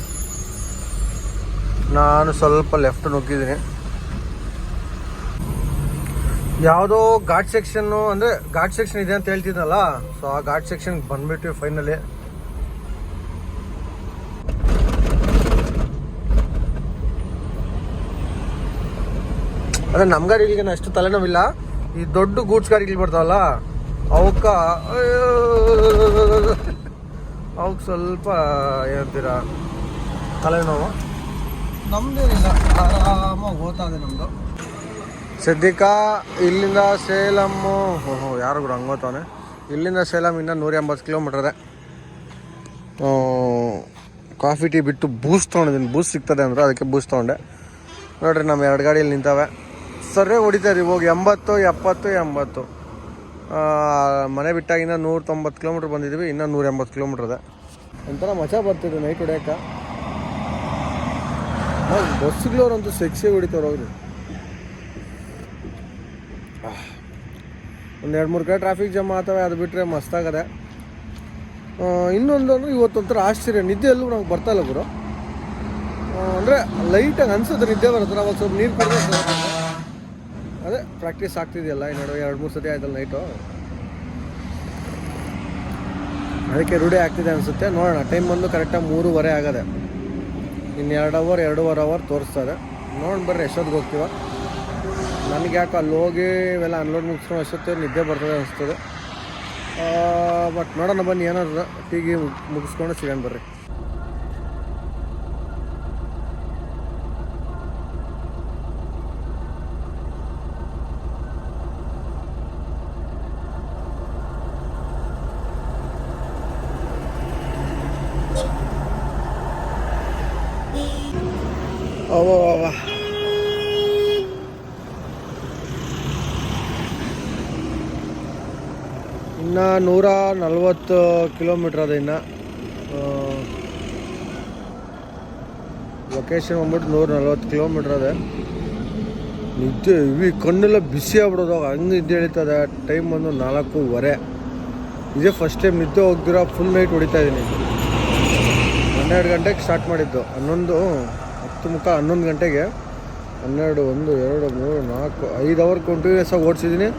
ನಾನು ಸ್ವಲ್ಪ ಲೆಫ್ಟ್ ನುಗ್ಗಿದ್ದೀನಿ. ಯಾವುದೋ ಘಾಟ್ ಸೆಕ್ಷನ್ನು ಅಂದರೆ ಘಾಟ್ ಸೆಕ್ಷನ್ ಇದೆ ಅಂತ ಹೇಳ್ತಿದ್ನಲ್ಲ. ಸೊ ಆ ಘಾಟ್ ಸೆಕ್ಷನ್ಗೆ ಬಂದುಬಿಟ್ಟು ಫೈನಲಿ ಅದೇ ನಮ್ಮ ಗಾಡಿಗೆ ಅಷ್ಟು ತಲೆನೋವಿಲ್ಲ. ಈ ದೊಡ್ಡ ಗೂಡ್ಸ್ ಗಾಡಿಗಳು ಬರ್ತಾವಲ್ಲ ಅವಕ್ಕ ಅವಕ್ಕೆ ಸ್ವಲ್ಪ ಏನಂತೀರ ತಲೆನೋವು. ನಮ್ದೇನಿಲ್ಲ ಆರಾಮಾಗಿ ಓದ್ತಾ ಇದೆ ನಮ್ಮದು ಸದ್ಯಕ್ಕೆ ಇಲ್ಲಿಂದ ಸೇಲಮ್ಮು ಓಹೋ ಯಾರು ಗುರು ಹಂಗೋತಾನೆ ಇಲ್ಲಿಂದ ಸೇಲಮ್ ಇನ್ನ ನೂರ ಎಂಬತ್ತು ಕಿಲೋಮೀಟರ್ ಇದೆ. ಕಾಫಿ ಟೀ ಬಿಟ್ಟು ಬೂಸ್ ತೊಗೊಂಡಿದ್ದೀನಿ. ಬೂಸ್ ಸಿಗ್ತದೆ ಅಂದ್ರೆ ಅದಕ್ಕೆ ಬೂಸ್ ತೊಗೊಂಡೆ. ನೋಡ್ರಿ ನಮ್ಮ ಎರಡು ಗಾಡಿಯಲ್ಲಿ ನಿಂತವೆ. ಸರಿ ಹೊಡಿತಾರೆ ಹೋಗಿ ಎಂಬತ್ತು, ಎಪ್ಪತ್ತು, ಎಂಬತ್ತು. ಮನೆ ಬಿಟ್ಟಾಗಿನ ನೂರ ತೊಂಬತ್ತು ಕಿಲೋಮೀಟ್ರ್ ಬಂದಿದ್ದೀವಿ. ಇನ್ನೂ ನೂರ ಎಂಬತ್ತು ಕಿಲೋಮೀಟ್ರ್ ಇದೆ. ಒಂಥರ ಮಜಾ ಬರ್ತಿದೆ ನೈಟ್ ಹೊಡ್ಯೋಕೆ. ಬಸ್ಗಳವ್ರಂತೂ ಸೆಕ್ಸಿ ಹೊಡಿತಾರೆ ಅವರು. ಒಂದು ಎರಡು ಮೂರು ಕಡೆ ಟ್ರಾಫಿಕ್ ಜಾಮ್ ಆಗ್ತವೆ, ಅದು ಬಿಟ್ಟರೆ ಮಸ್ತಾಗದೆ ಇನ್ನೊಂದು ಅಂದರೆ ಇವತ್ತೊಂಥರ ಆಶ್ಚರ್ಯ. ನಿದ್ದೆ ಎಲ್ಲೂ ಬರ್ತಾ ಇಲ್ಲ ಗುರು. ಅಂದರೆ ಲೈಟಾಗಿ ಅನ್ಸುತ್ತೆ, ನಿದ್ದೆ ಬರುತ್ತೆ. ನಾವು ಸ್ವಲ್ಪ ನೀರು ಕುಡಿದ್ರೆ ಪ್ರಾಕ್ಟೀಸ್ ಆಗ್ತಿದೆಯಲ್ಲ? ಇನ್ನೊಂದು ಎರಡು ಮೂರು ಸತಿ ಆಯ್ತಲ್ಲ ನೈಟು ಅದಕ್ಕೆ ರೂಢಿ ಆಗ್ತಿದೆ ಅನಿಸುತ್ತೆ. ನೋಡೋಣ. ಟೈಮ್ ಬಂದು ಕರೆಕ್ಟಾಗಿ ಮೂರುವರೆ ಆಗದೆ. ಇನ್ನು ಎರಡು ಅವರ್ ಎರಡೂವರೆ ಅವರ್ ತೋರಿಸ್ತಾರೆ. ನೋಡಿ ಬರ್ರಿ, ಎಷ್ಟೊತ್ತಿಗೆ ಹೋಗ್ತೀವ? ನನಗೆ ಯಾಕೆ ಅಲ್ಲಿ ಹೋಗಿ ಇವೆಲ್ಲ ಅನ್ಲೋಡ್ ಮುಗಿಸ್ಕೊಂಡು ಅಷ್ಟೊತ್ತಿಗೆ ನಿದ್ದೆ ಬರ್ತದೆ ಅನಿಸ್ತದೆ. ಬಟ್ ನೋಡೋಣ ಬನ್ನಿ, ಏನಾದ್ರು ಟೀಗಿ ಮುಗಿಸ್ಕೊಂಡು ಸಿಗೋಣ ಬರ್ರಿ ಅವ ಅವ ಇನ್ನು ನೂರ ನಲ್ವತ್ತು ಕಿಲೋಮೀಟ್ರ್ ಅದ ಇನ್ನು. ಲೊಕೇಶನ್ ಬಂದ್ಬಿಟ್ಟು ನೂರ ನಲ್ವತ್ತು ಕಿಲೋಮೀಟ್ರ್ ಅದೇ. ನಿದ್ದೆ ಇವಿ ಕಣ್ಣೆಲ್ಲ ಬಿಸಿ ಆಗ್ಬಿಡೋದು. ಹಂಗೆ ನಿದ್ದೆ ಎಳಿತದೆ ಟೈಮ್ ಬಂದು ನಾಲ್ಕೂವರೆ. ಇದೇ ಫಸ್ಟ್ ಟೈಮ್ ನಿದ್ದೆ ಹೋಗ್ದಿರೋ ಫುಲ್ ನೈಟ್ ಹೊಡಿತಾ ಇದ್ದೀನಿ ಹನ್ನೆರಡು ಗಂಟೆಗೆ ಸ್ಟಾರ್ಟ್ ಮಾಡಿದ್ದು. ಹನ್ನೊಂದು, ಹತ್ತು ಮುಖ ಹನ್ನೊಂದು ಗಂಟೆಗೆ. ಹನ್ನೆರಡು, ಒಂದು, ಎರಡು, ಮೂರು, ನಾಲ್ಕು, ಐದು ಅವರ್ ಕಂಟಿನ್ಯೂಸ್ ಆಗಿ ಓಡಿಸಿದ್ದೀನಿ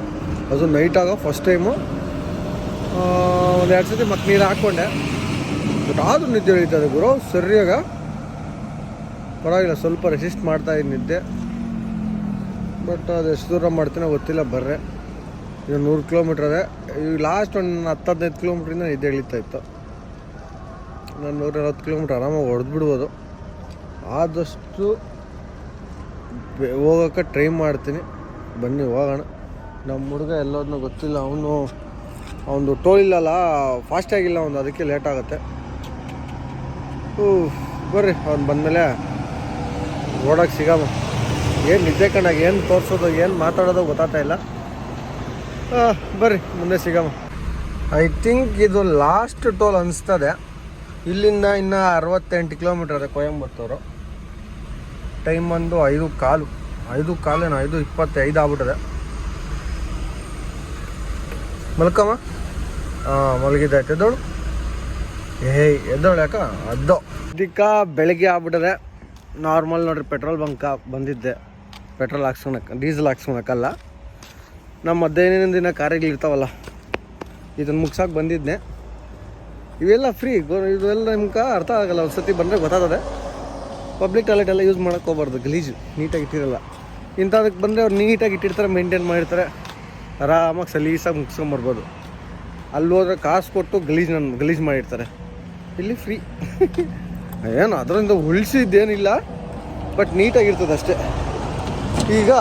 ಅದು ನೈಟ್ ಆಗೋ ಫಸ್ಟ್ ಟೈಮು ಒಂದು ಎರಡು ಸತಿ ಮತ್ತೆ ನೀರು ಹಾಕ್ಕೊಂಡೆ ಬಟ್ ಆದರೂ ನಿದ್ದೆ ಹಿಡಿತದೆ ಗುರು, ಸರಿಯಾಗ. ಪರವಾಗಿಲ್ಲ, ಸ್ವಲ್ಪ ರೆಸಿಸ್ಟ್ ಮಾಡ್ತಾ ಇದ್ದೀನಿ ನಿದ್ದೆ. ಬಟ್ ಅದು ಎಷ್ಟು ದೂರ ಮಾಡ್ತೀನೋ ಗೊತ್ತಿಲ್ಲ ಬರ್ರೆ. ಇದು ನೂರು ಕಿಲೋಮೀಟ್ರ್ ಅದೇ. ಈಗ ಲಾಸ್ಟ್ ಒಂದು ಹತ್ತು ಹದಿನೈದು ಕಿಲೋಮೀಟ್ರಿಂದ ನಿದ್ದೆ ಇಳಿತಾ ಇತ್ತು. ನಾನು ನೂರ ಅರವತ್ತು ಕಿಲೋಮೀಟ್ರ್ ಆರಾಮಾಗಿ ಹೊಡೆದು ಬಿಡ್ಬೋದು ಆದಷ್ಟು ಹೋಗೋಕ್ಕೆ ಟ್ರೈ ಮಾಡ್ತೀನಿ. ಬನ್ನಿ, ಹೋಗೋಣ. ನಮ್ಮ ಹುಡುಗ ಎಲ್ಲೋದನ್ನೂ ಗೊತ್ತಿಲ್ಲ, ಅವನು ಅವನು ಟೋಲ್ ಇಲ್ಲಲ್ಲ ಫಾಸ್ಟ್ ಆಗಿಲ್ಲ ಅವನು ಅದಕ್ಕೆ ಲೇಟ್ ಆಗುತ್ತೆ. ಹ್ಞೂ ಬರ್ರಿ, ಅವ್ನು ಬಂದಮೇಲೆ ಓಡೋಕೆ ಸಿಗಮ್ಮ. ಏನು ನಿದ್ದೆ ಕಣ್ಣಾಗ, ಏನು ತೋರಿಸೋದು, ಏನು ಮಾತಾಡೋದು ಗೊತ್ತಾಗ್ತಾ ಇಲ್ಲ. ಬರ್ರಿ, ಮುಂದೆ ಸಿಗಮ್ಮ. ಐ ಥಿಂಕ್ ಇದು ಲಾಸ್ಟ್ ಟೋಲ್ ಅನಿಸ್ತದೆ. ಇಲ್ಲಿಂದ ಇನ್ನು ಅರವತ್ತೆಂಟು ಕಿಲೋಮೀಟ್ರ್ ಇದೆ ಕೊಯಂಬತ್ತೂರು. ಟೈಮ್ ಬಂದು ಐದು ಕಾಲು. ಐದು ಕಾಲೇನು, ಐದು ಇಪ್ಪತ್ತೈದು ಆಗ್ಬಿಟ್ಟದೆ. ಮಲ್ಕಮ್ಮ? ಹಾಂ ಮಲಗಿದ್ದೈತೆ ಎದ್ದೋಳು? ಏಯ್, ಎದ್ದೋಳು ಯಾಕ? ಅದ್ದೋ ಇದಕ್ಕ ಬೆಳಗ್ಗೆ ಆಗ್ಬಿಟ್ಟದೆ. ನಾರ್ಮಲ್ ನೋಡ್ರಿ, ಪೆಟ್ರೋಲ್ ಬಂಕ ಬಂದಿದ್ದೆ. ಪೆಟ್ರೋಲ್ ಹಾಕ್ಸ್ಕೊಳಕ್ಕೆ ಡೀಸೆಲ್ ಹಾಕ್ಸ್ಕೊಳಕ್ಕಲ್ಲ ನಮ್ಮ ಮಧ್ಯಾಹ್ನ ದಿನ ಇರ್ತಾವಲ್ಲ, ಇದನ್ನು ಮುಗ್ಸೋಕೆ ಬಂದಿದ್ದೆ ಇವೆಲ್ಲ ಫ್ರೀ ಇವೆಲ್ಲ ನಿಮ್ಗೆ ಅರ್ಥ ಆಗಲ್ಲ ಒಂದು ಸತಿ ಬಂದರೆ ಗೊತ್ತಾಗದೆ ಪಬ್ಲಿಕ್ ಟಾಯ್ಲೆಟ್ ಎಲ್ಲ ಯೂಸ್ ಮಾಡೋಕ್ಕೆ ಹೋಗ್ಬಾರ್ದು, ಗಲೀಜು, ನೀಟಾಗಿ ಇಟ್ಟಿರಲ್ಲ. ಇಂಥದಕ್ಕೆ ಬಂದರೆ ಅವ್ರು ನೀಟಾಗಿ ಇಟ್ಟಿರ್ತಾರೆ ಮೇಂಟೈನ್ ಮಾಡಿರ್ತಾರೆ. ಆರಾಮಾಗಿ ಸಲೀಸಾಗಿ ಮುಗಿಸ್ಕೊಂಬರ್ಬೋದು. ಅಲ್ಲಿ ಹೋದ್ರೆ ಕಾಸು ಕೊಟ್ಟು ಗಲೀಜು ನನ್ನ ಗಲೀಜು ಮಾಡಿರ್ತಾರೆ. ಇಲ್ಲಿ ಫ್ರೀ <laughs> ಏನು, ಅದರಿಂದ ಉಳಿಸಿದ್ದೇನಿಲ್ಲ ಬಟ್ ನೀಟಾಗಿರ್ತದೆ ಅಷ್ಟೇ. ಈಗ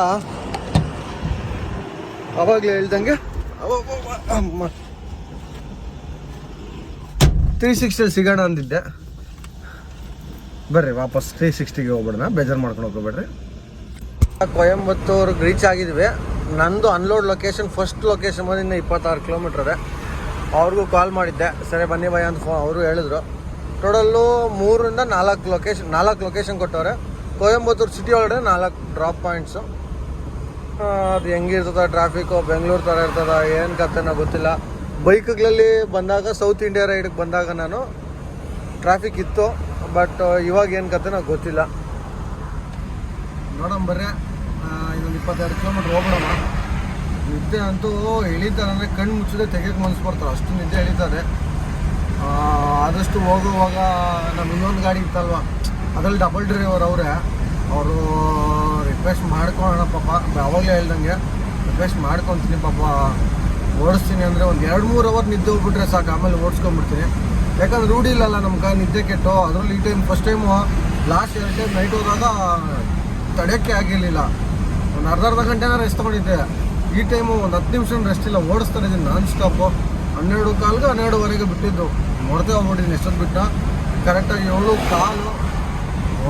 ಅವಾಗಲೇ ಹೇಳ್ದಂಗೆ ತ್ರೀ ಸಿಕ್ಸ್ಟಿಯಲ್ಲಿ ಸಿಗೋಣ ಅಂದಿದ್ದೆ. ಬರ್ರಿ, ವಾಪಸ್ ತ್ರೀ ಸಿಕ್ಸ್ಟಿಗೆ ಹೋಗ್ಬಿಡೋಣ. ಬೇಜಾರು ಮಾಡ್ಕೊಂಡು ಹೋಗ್ಬೇಡ್ರಿ. ಕೊಯಂಬತ್ತೂರ್ಗೆ ರೀಚ್ ಆಗಿದ್ವಿ. ನಂದು ಅನ್ಲೋಡ್ ಲೊಕೇಶನ್ ಫಸ್ಟ್ ಲೊಕೇಶನ್ ಬಂದು ಇನ್ನು ಇಪ್ಪತ್ತಾರು ಕಿಲೋಮೀಟ್ರ್ ಇದೆ. ಅವ್ರಿಗೂ ಕಾಲ್ ಮಾಡಿದ್ದೆ. ಸರಿ, ಬನ್ನಿ ಭಯ ಅಂತ ಫೋನ್ ಅವರು ಹೇಳಿದ್ರು. ಟೋಟಲ್ಲು ಮೂರರಿಂದ ನಾಲ್ಕು ಲೊಕೇಶನ್ ನಾಲ್ಕು ಲೊಕೇಶನ್ ಕೊಟ್ಟವ್ರೆ. ಕೊಯಂಬತ್ತೂರು ಸಿಟಿ ಒಳಗಡೆ ನಾಲ್ಕು ಡ್ರಾಪ್ ಪಾಯಿಂಟ್ಸು ಅದು ಹೆಂಗಿರ್ತದ ಟ್ರಾಫಿಕ್ಕು ಬೆಂಗಳೂರು ಥರ ಇರ್ತದ, ಏನು ಕತೆನೋ ಗೊತ್ತಿಲ್ಲ. ಬೈಕ್ಗಳಲ್ಲಿ ಬಂದಾಗ ಸೌತ್ ಇಂಡಿಯಾ ರೈಡ್ಗೆ ಬಂದಾಗ ನಾನು ಟ್ರಾಫಿಕ್ ಇತ್ತು. ಬಟ್ ಇವಾಗ ಏನು ಕತೆನೋ ಗೊತ್ತಿಲ್ಲ. ನೋಡೋಣ, ಬರ್ರಿ. ಇಪ್ಪತ್ತೆರಡು ಕಿಲೋಮೀಟ್ರ್ ಹೋಗ್ಬಿಡೋಣ ನಿದ್ದೆ ಅಂತೂ ಎಳಿತಾರೆ, ಅಂದರೆ ಕಣ್ಣು ಮುಚ್ಚಿದ್ರೆ ತೆಗಿಯೋಕೆ ಮನಸ್ಸು ಬರ್ತಾರೆ ಅಷ್ಟು ನಿದ್ದೆ ಎಳಿತಾರೆ. ಆದಷ್ಟು ಹೋಗುವಾಗ ನಮ್ಮ ಇನ್ನೊಂದು ಗಾಡಿ ಇತ್ತಲ್ವ? ಅದರಲ್ಲಿ ಡಬಲ್ ಡ್ರೈವರ್ ಅವರೇ. ಅವರು ರಿಕ್ವೆಸ್ಟ್ ಮಾಡ್ಕೊಳ್ಳೋಣ ಪಾಪ. ಯಾವಾಗಲೇ ಹೇಳ್ದಂಗೆ ರಿಕ್ವೆಸ್ಟ್ ಮಾಡ್ಕೊತೀನಿ ಪಾಪ. ಓಡಿಸ್ತೀನಿ ಅಂದರೆ ಒಂದು ಎರಡು ಮೂರು ಅವರ್ ನಿದ್ದೆ ಹೋಗ್ಬಿಟ್ರೆ ಸಾಕು. ಆಮೇಲೆ ಓಡಿಸ್ಕೊಂಡ್ಬಿಡ್ತೀನಿ. ಯಾಕಂದ್ರೆ ರೂಢಿ ಇಲ್ಲಲ್ಲ ನಮ್ಗೆ ನಿದ್ದೆ ಕೆಟ್ಟು. ಅದರಲ್ಲಿ ಈ ಟೈಮ್ ಫಸ್ಟ್ ಟೈಮು ಲಾಸ್ಟ್ ಎರಡು ಟೈಮ್ ನೈಟ್ ಹೋದಾಗ ತಡಕ್ಕೆ ಆಗಿರಲಿಲ್ಲ. ಒಂದು ಅರ್ಧ ಅರ್ಧ ಗಂಟೆನ ರೆಸ್ಟ್ ತೊಗೊಂಡಿದ್ದೆ. ಈ ಟೈಮು ಒಂದು ಹತ್ತು ನಿಮಿಷ ರೆಸ್ಟ್ ಇಲ್ಲ, ಓಡಿಸ್ತಾ ಇದ್ದೀನಿ ನಾನ್ ಸ್ಟಾಪು ಹನ್ನೆರಡು ಕಾಲ್ಗೆ ಹನ್ನೆರಡುವರೆಗೆ ಬಿಟ್ಟಿದ್ದು. ನೋಡ್ತೇ ಹೋಗ್ಬಿಟ್ಟಿದ್ದೀನಿ, ಎಷ್ಟೊತ್ತು ಬಿಟ್ಟ ಕರೆಕ್ಟಾಗಿ ಏಳು ಕಾಲು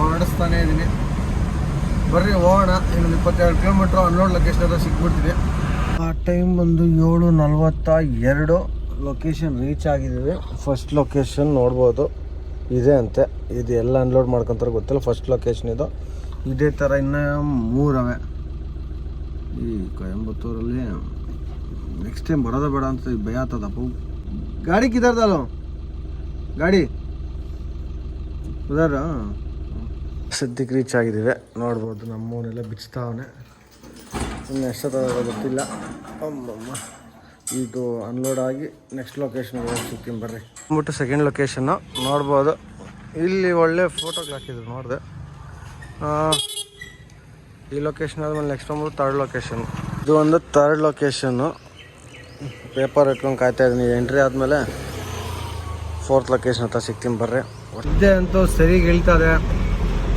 ಓಡಿಸ್ತಾನೆ ಇದ್ದೀನಿ. ಬರ್ರಿ, ಹೋಗೋಣ. ಇನ್ನೊಂದು ಇಪ್ಪತ್ತೆರಡು ಕಿಲೋಮೀಟ್ರ್ ಅನ್ಲೋಡ್ ಲೊಕೇಶನ್ ಸಿಕ್ಬಿಡ್ತೀನಿ ಆ ಟೈಮ್ ಬಂದು ಏಳು ನಲ್ವತ್ತ ಎರಡು ಲೊಕೇಶನ್ ರೀಚ್ ಆಗಿದ್ದೀವಿ ಫಸ್ಟ್ ಲೊಕೇಶನ್ ನೋಡ್ಬೋದು. ಇದೆ ಅಂತೆ. ಇದು ಎಲ್ಲ ಅನ್ಲೋಡ್ ಮಾಡ್ಕೊಂತಾರೆ ಗೊತ್ತಿಲ್ಲ. ಫಸ್ಟ್ ಲೊಕೇಶನ್ ಇದು. ಇದೇ ಥರ ಇನ್ನೂ ಮೂರವೆ. ಈ ಕೊಯಂಬತ್ತೂರಲ್ಲಿ ನೆಕ್ಸ್ಟ್ ಟೈಮ್ ಬರೋದ ಬೇಡ ಅಂತ ಭಯ ಆಗ್ತದಪ್ಪ ಗಾಡಿ ಕಿದಾರ್ದಲ್ಲ? ಗಾಡಿ? ಉದಾರ ಸದ್ಯಕ್ಕೆ ರೀಚ್ ಆಗಿದ್ದೀವಿ. ನೋಡ್ಬೋದು ನಮ್ಮವನ್ನೆಲ್ಲ ಬಿಚ್ತಾವನೆ ಇನ್ನು ಎಷ್ಟೊತ್ತಾಗ ಗೊತ್ತಿಲ್ಲ. ಅಮ್ಮಮ್ಮ. ಇದು ಅನ್ಲೋಡ್ ಆಗಿ ನೆಕ್ಸ್ಟ್ ಲೊಕೇಶನ್ಗೆ ಹೋಗಿ ಬರ್ರಿ. ಅಂದ್ಬಿಟ್ಟು ಸೆಕೆಂಡ್ ಲೊಕೇಶನ್ನು ನೋಡ್ಬೋದು. ಇಲ್ಲಿ ಒಳ್ಳೆ ಫೋಟೋಗಳು ಹಾಕಿದ್ರು ನೋಡಿದೆ. ಈ ಲೊಕೇಶನ್ ಆದ್ಮೇಲೆ ನೆಕ್ಸ್ಟ್ ಬಂದು ತರ್ಡ್ ಲೊಕೇಶನ್ ಇದು ಒಂದು ತರ್ಡ್ ಲೊಕೇಶನ್ನು ಪೇಪರ್ ಇಟ್ಕೊಂಡು ಕಾಯ್ತಾ ಇದ್ದೀನಿ ಎಂಟ್ರಿ ಆದಮೇಲೆ ಫೋರ್ತ್ ಲೊಕೇಶನ್ ಹತ್ರ ಸಿಗ್ತೀನಿ ಬರ್ರಿ. ಒದ್ದೆ ಅಂತೂ ಸರಿಗೆ ಇದೆ.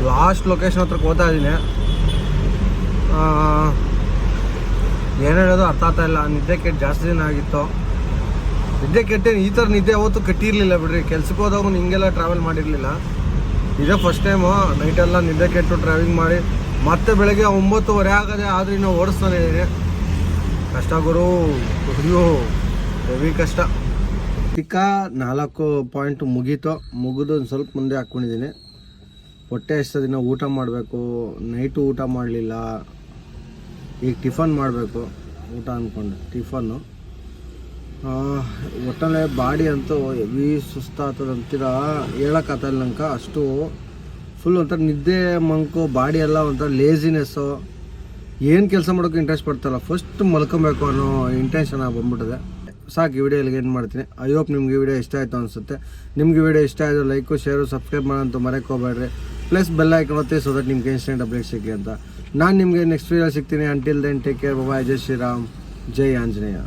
ಲಾಸ್ಟ್ ಲೊಕೇಶನ್ ಹತ್ರಕ್ಕೆ ಹೋಗ್ತಾ ಇದ್ದೀನಿ ಏನು ಹೇಳೋದು ಅರ್ಥ ಆಗ್ತಾ ಇಲ್ಲ. ನಿದ್ದೆ ಕೆಟ್ಟು, ಜಾಸ್ತಿ ದಿನ ಆಗಿತ್ತು. ನಿದ್ದೆ ಕೆಟ್ಟೇನು ಈ ಥರ ನಿದ್ದೆ ಅವತ್ತು ಕಟ್ಟಿರಲಿಲ್ಲ ಬಿಡ್ರಿ. ಕೆಲ್ಸಕ್ಕೆ ಹೋದಾಗ ಹಿಂಗೆಲ್ಲ ಟ್ರಾವೆಲ್ ಮಾಡಿರಲಿಲ್ಲ. ಇದೇ ಫಸ್ಟ್ ಟೈಮು ನೈಟೆಲ್ಲ ನಿದ್ದೆ ಕೆಟ್ಟು ಟ್ರಾವೆಲಿಂಗ್ ಮಾಡಿ ಮತ್ತೆ ಬೆಳಗ್ಗೆ ಒಂಬತ್ತುವರೆ ಆಗದೆ ಆದ್ರೆ ಇನ್ನು ಓಡಿಸ್ತಾನೆ ಇದ್ದೀನಿ. ಕಷ್ಟ ಗುರು ಅಯ್ಯೋ ಹೆವಿ ಕಷ್ಟ. ಚಿಕ್ಕ ನಾಲ್ಕು ಪಾಯಿಂಟ್ ಮುಗೀತು. ಮುಗಿದು ಒಂದು ಸ್ವಲ್ಪ ಮುಂದೆ ಹಾಕ್ಕೊಂಡಿದ್ದೀನಿ ಹೊಟ್ಟೆ ಎಷ್ಟು ದಿನ ಊಟ ಮಾಡಬೇಕು? ನೈಟು ಊಟ ಮಾಡಲಿಲ್ಲ. ಈಗ ಟಿಫನ್ ಮಾಡಬೇಕು. ಊಟ ಅಂದ್ಕೊಂಡು ಟಿಫನ್ನು. ಒಟ್ಟಲ್ಲೇ ಬಾಡಿ ಅಂತೂ ಹೆವಿ ಸುಸ್ತಾಗ್ತದೆ ಅಂತೀರ? ಹೇಳೋಕ್ಕಾಗಲ್ಲ ನಂಗೆ ಅಷ್ಟು ಫುಲ್ ಒಂಥರ ನಿದ್ದೆ, ಮಂಕು, ಬಾಡಿ ಎಲ್ಲ ಒಂಥರ ಲೇಸಿನೆಸ್ಸು ಏನು ಕೆಲಸ ಮಾಡೋಕೆ ಇಂಟ್ರೆಸ್ಟ್ ಪಡ್ತಾರಲ್ಲ ಫಸ್ಟ್ ಮಲ್ಕೊಬೇಕು ಅನ್ನೋ ಇಂಟೆನ್ಷನ್ ಬಂದ್ಬಿಟ್ಟಿದೆ. ಸಾಕು, ಈ ವಿಡಿಯೋ ಇಲ್ಲಿಗೆ ಏನು ಮಾಡ್ತೀನಿ. ಐ ಹೋಪ್ ನಿಮ್ಗೆ ವಿಡಿಯೋ ಇಷ್ಟ ಆಯಿತು ಅನಿಸುತ್ತೆ. ನಿಮ್ಗೆ ವಿಡಿಯೋ ಇಷ್ಟ ಆಯಿತು ಲೈಕು ಶೇರು ಸಬ್ಸ್ಕ್ರೈಬ್ ಮಾಡೋಂತ ಮರೆಕೋಬೇಡ್ರಿ ಪ್ಲಸ್ ಬೆಲ್ ಐಕನ್ ಒತ್ತಿ ಸೊ ದಟ್ ನಿಮ್ಗೆ ಇನ್ಸ್ಟೆಂಟ್ ಅಪ್ಡೇಟ್ ಸಿಗಲಿ ಅಂತ. ನಾನು ನಿಮಗೆ ನೆಕ್ಸ್ಟ್ ವಿಡಿಯೋ ಸಿಗ್ತೀನಿ. ಅಂಟಿಲ್ ದೆನ್ ಟೇಕ್ ಕೇರ್ ಬಾಬಾ ಜೈ ಶ್ರೀರಾಮ್ ಜೈ ಆಂಜನೇಯ